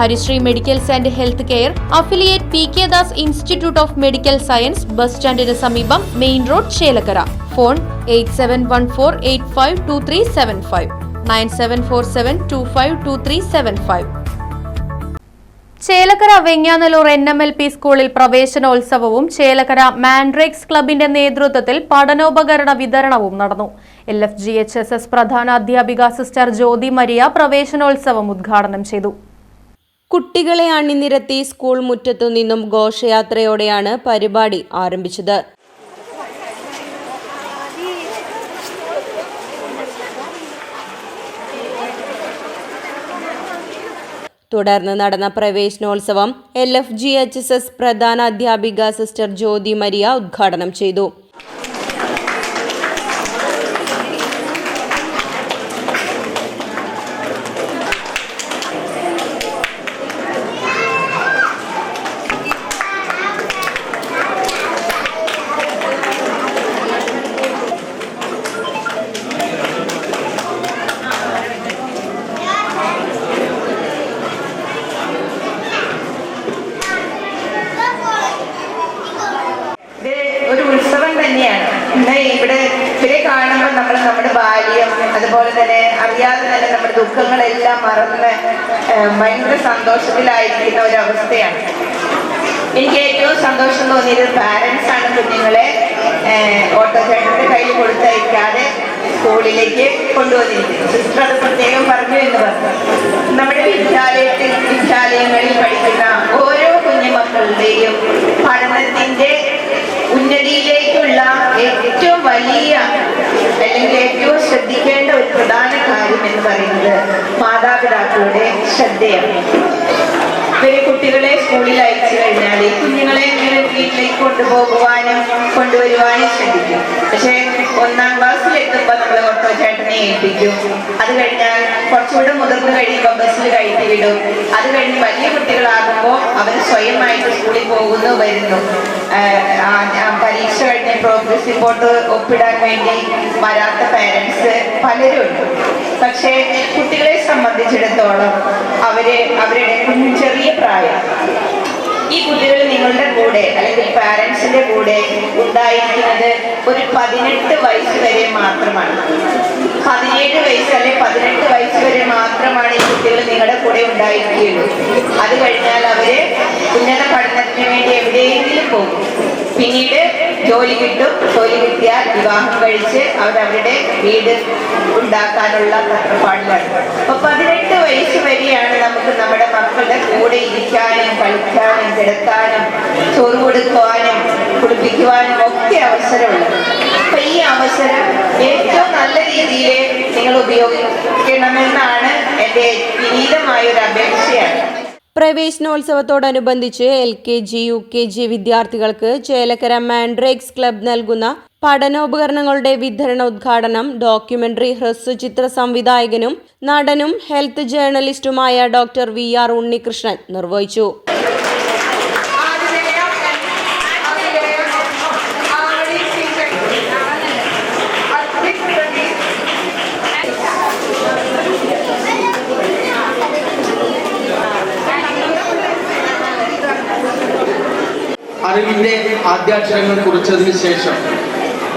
Harisree medicals and health care affiliate P K Das institute of medical science bus സ്റ്റാൻഡിന് സമീപം main road Chelakkara. Phone eight seven one four eight five two three seven five. Nine seven four seven two five two three seven five. Chelakkara Venganallur N M L P സ്കൂളിൽ പ്രവേശനോത്സവവും Chelakkara Mandrakes ക്ലബിന്റെ നേതൃത്വത്തിൽ പഠനോപകരണ വിതരണവും നടന്നു. L F G H S S പ്രധാന അധ്യാപിക sister ജ്യോതി Maria പ്രവേശനോത്സവം ഉദ്ഘാടനം ചെയ്തു. കുട്ടികളെ അണിനിരത്തി സ്കൂൾ മുറ്റത്തു നിന്നും ഘോഷയാത്രയോടെയാണ് പരിപാടി ആരംഭിച്ചത്. തുടർന്ന് നടന്ന പ്രവേശനോത്സവം L F G H S S പ്രധാന അധ്യാപിക സിസ്റ്റർ ജ്യോതി മരിയ ഉദ്ഘാടനം ചെയ്തു. അതുപോലെ തന്നെ അറിയാതെ തന്നെ നമ്മുടെ ദുഃഖങ്ങളെല്ലാം മറന്ന് ഭയങ്കര സന്തോഷത്തിലായിരിക്കുന്ന ഒരു അവസ്ഥയാണ്. എനിക്ക് ഏറ്റവും സന്തോഷം തോന്നിയത് പാരൻസ് ആണ് കുഞ്ഞുങ്ങളെ ഓട്ടോ ചേട്ടന്റെ കയ്യിൽ കൊടുത്തയക്കാതെ സ്കൂളിലേക്ക് കൊണ്ടുവന്നിരിക്കുന്നത്. സിസ്റ്റർ അത് പ്രത്യേകം പറഞ്ഞു എന്ന് പറഞ്ഞു. നമ്മുടെ വിദ്യാലയത്തിൽ വിദ്യാലയങ്ങളിൽ പഠിക്കുന്ന ഓരോ കുഞ്ഞുമക്കളുടെയും പഠനത്തിന്റെ ഉന്നതിയിലേക്കുള്ള ഏറ്റവും വലിയ അല്ലെങ്കിൽ ഏറ്റവും ശ്രദ്ധിക്കേണ്ട ഒരു പ്രധാന കാര്യം എന്ന് പറയുന്നത് മാതാപിതാക്കളുടെ ശ്രദ്ധയാണ് ഇവർ കുട്ടികളെ സ്കൂളിൽ അയച്ചു ഈ കുഞ്ഞുങ്ങളെ വീട്ടിലേക്ക് കൊണ്ടുപോകുവാനും കൊണ്ടുവരുവാനും ശ്രദ്ധിക്കും. പക്ഷെ ഒന്നാം ക്ലാസ്സിൽ എത്തുമ്പോൾ നമ്മൾ ഓട്ടോ ചേട്ടനെ ഏൽപ്പിക്കും. അത് കഴിഞ്ഞാൽ കുറച്ചുകൂടെ മുതിർന്നു കഴിയുമ്പോൾ ബസ്സിൽ കയറ്റി വിടും. അത് കഴിഞ്ഞ് വലിയ കുട്ടികളാകുമ്പോൾ അവർ സ്വയമായിട്ട് സ്കൂളിൽ പോകുന്നു വരുന്നു. പരീക്ഷ കഴിഞ്ഞ് പ്രോഗ്രസ് റിപ്പോർട്ട് ഒപ്പിടാൻ വേണ്ടി വരാത്ത പേരൻസ് പലരും ഉണ്ട്. പക്ഷേ കുട്ടികളെ സംബന്ധിച്ചിടത്തോളം അവർ അവരുടെ കുഞ്ഞു ചെറിയ പ്രായം ഈ കുട്ടികൾ നിങ്ങളുടെ കൂടെ അല്ലെങ്കിൽ പാരൻസിന്റെ കൂടെ ഉണ്ടായിരിക്കുന്നത് ഒരു പതിനെട്ട് വയസ്സ് വരെ മാത്രമാണ്. പതിനേഴ് വയസ്സ് അല്ലെ പതിനെട്ട് വയസ്സ് വരെ മാത്രമാണ് ഈ കുട്ടികൾ നിങ്ങളുടെ കൂടെ ഉണ്ടായിരിക്കുകയുള്ളൂ. അത് കഴിഞ്ഞാൽ അവർ ഉന്നത പഠനത്തിന് വേണ്ടി എവിടെയെങ്കിലും പോകും. പിന്നീട് ജോലി കിട്ടും. ജോലി കിട്ടിയാൽ വിവാഹം കഴിച്ച് അവരവരുടെ വീട് ഉണ്ടാക്കാനുള്ള തത്രപ്പാടിലാണ് അപ്പൊ പതിനെട്ട് വയസ്സ് വരെയാണ് നമുക്ക് നമ്മുടെ മക്കളുടെ കൂടെ ഇരിക്കാനും കളിക്കാനും കിടക്കാനും ചോറ് കൊടുക്കുവാനും കുളിപ്പിക്കുവാനും ഒക്കെ അവസരമുള്ളത് അപ്പൊ ഈ അവസരം ഏറ്റവും നല്ല രീതിയിൽ നിങ്ങൾ ഉപയോഗിക്കണമെന്നാണ് എന്റെ വിനീതമായ ഒരു അപേക്ഷയാണ്. പ്രവേശനോത്സവത്തോടനുബന്ധിച്ച് L K G U K G വിദ്യാർത്ഥികൾക്ക് ചേലക്കര മാൻഡ്രേക്സ് ക്ലബ് നൽകുന്ന പഠനോപകരണങ്ങളുടെ വിതരണ ഉദ്ഘാടനം ഡോക്യുമെന്ററി ഹ്രസ്വചിത്ര സംവിധായകനും നടനും ഹെൽത്ത് ജേർണലിസ്റ്റുമായ ഡോക്ടർ വി ആർ ഉണ്ണികൃഷ്ണൻ നിർവഹിച്ചു. അറിവിന്റെ ആദ്യാക്ഷരങ്ങൾ കുറിച്ചതിന് ശേഷം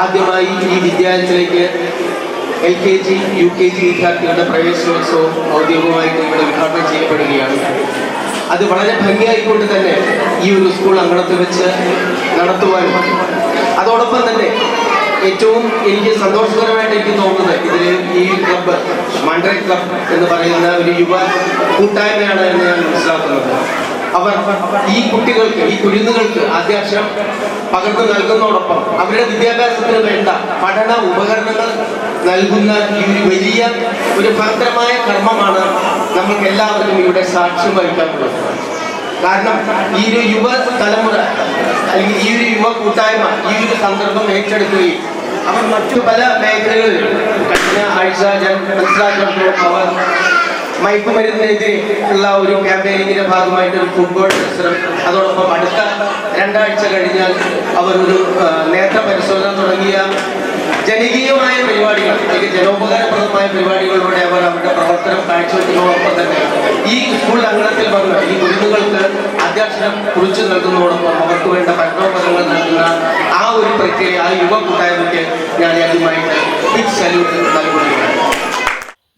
ആദ്യമായി ഈ വിദ്യാലയത്തിലേക്ക് L K G U K G വിദ്യാർത്ഥികളുടെ പ്രവേശനോത്സവം ഔദ്യോഗികമായിട്ട് ഇവിടെ ഉദ്ഘാടനം ചെയ്യപ്പെടുകയാണ്. അത് വളരെ ഭംഗിയായിക്കൊണ്ട് തന്നെ ഈ ഒരു സ്കൂൾ അങ്കണത്തിൽ വെച്ച് നടത്തുവാനും അതോടൊപ്പം തന്നെ ഏറ്റവും എനിക്ക് സന്തോഷകരമായിട്ട് എനിക്ക് തോന്നുന്നത് ഇതിൽ ഈ ക്ലബ്ബ് മൺഡ്രേ ക്ലബ് എന്ന് പറയുന്ന ഒരു യുവ കൂട്ടായ്മയാണ് എന്ന് ഞാൻ മനസ്സിലാക്കുന്നത്. അവർ ഈ കുട്ടികൾക്ക് ഈ കുരുന്നുകൾക്ക് ആദ്യാക്ഷരം പകർന്നു നൽകുന്നതോടൊപ്പം അവരുടെ വിദ്യാഭ്യാസത്തിന് വേണ്ട പഠന ഉപകരണങ്ങൾ നൽകുന്ന ഈ വലിയ ഒരു ഭദ്രമായ കർമ്മമാണ് നമ്മൾക്ക് എല്ലാവർക്കും ഇവിടെ സാക്ഷ്യം വഹിക്കാനുള്ളത്. കാരണം ഈ ഒരു യുവ തലമുറ അല്ലെങ്കിൽ ഈ ഒരു യുവ കൂട്ടായ്മ ഈ ഒരു സന്ദർഭം ഏറ്റെടുക്കുകയും അവർ മറ്റു പല മേഖലകളിൽ കഴിഞ്ഞ ആഴ്ച ഞാൻ മനസ്സിലാക്കുമ്പോൾ അവർ മയക്കുമരുന്നിനെതിരെ ഉള്ള ഒരു ക്യാമ്പയിനിങ്ങിന്റെ ഭാഗമായിട്ട് ഒരു ഫുട്ബോൾ മത്സരം. അതോടൊപ്പം അടുത്ത രണ്ടാഴ്ച കഴിഞ്ഞാൽ അവർ ഒരു നേത്ര പരിശോധന തുടങ്ങിയ ജനകീയമായ പരിപാടികൾ അല്ലെങ്കിൽ ജനോപകാരപ്രദമായ പരിപാടികളിലൂടെ അവർ അവരുടെ പ്രവർത്തനം കാഴ്ചവെക്കുന്നതോടൊപ്പം തന്നെ ഈ സ്കൂൾ അംഗത്തിൽ വന്ന് ഈ കുരുന്നുകൾക്ക് അധ്യക്ഷനം കുറിച്ചു നൽകുന്നതോടൊപ്പം അവർക്ക് വേണ്ട പഠനോപകരണങ്ങൾ നൽകുന്ന ആ ഒരു പ്രക്രിയ ആ യുവ കൂട്ടായ്മയ്ക്ക് ഞാൻ ആദ്യമായിട്ട് ബിഗ് സല്യൂട്ട് നൽകുകയാണ്.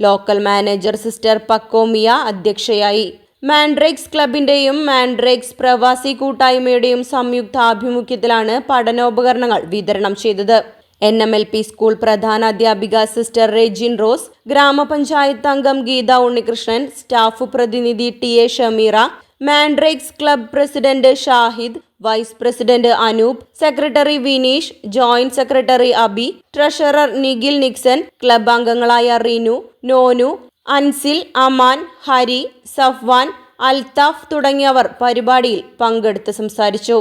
ലോക്കൽ മാനേജർ സിസ്റ്റർ പക്കോമിയ അധ്യക്ഷയായി. മാൻഡ്രേക്സ് ക്ലബിന്റെയും മാൻഡ്രേക്സ് പ്രവാസി കൂട്ടായ്മയുടെയും സംയുക്ത ആഭിമുഖ്യത്തിലാണ് പഠനോപകരണങ്ങൾ വിതരണം ചെയ്തത്. N M L P school പ്രധാന അധ്യാപിക സിസ്റ്റർ റെജിൻ റോസ് ഗ്രാമപഞ്ചായത്ത് അംഗം ഗീത ഉണ്ണികൃഷ്ണൻ സ്റ്റാഫ് പ്രതിനിധി T A Shameera Mandrakes club president Shahid vice president Anoop secretary Vineesh joint secretary Abi treasurer Nikhil Nixon club അംഗങ്ങളായ റിനു നോനു അൻസിൽ അമാൻ ഹരി സഫ്വാൻ അൽതാഫ് തുടങ്ങിയവർ പരിപാടിയിൽ പങ്കെടുത്ത് സംസാരിച്ചു.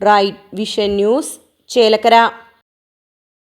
Right vision news Chelakkara.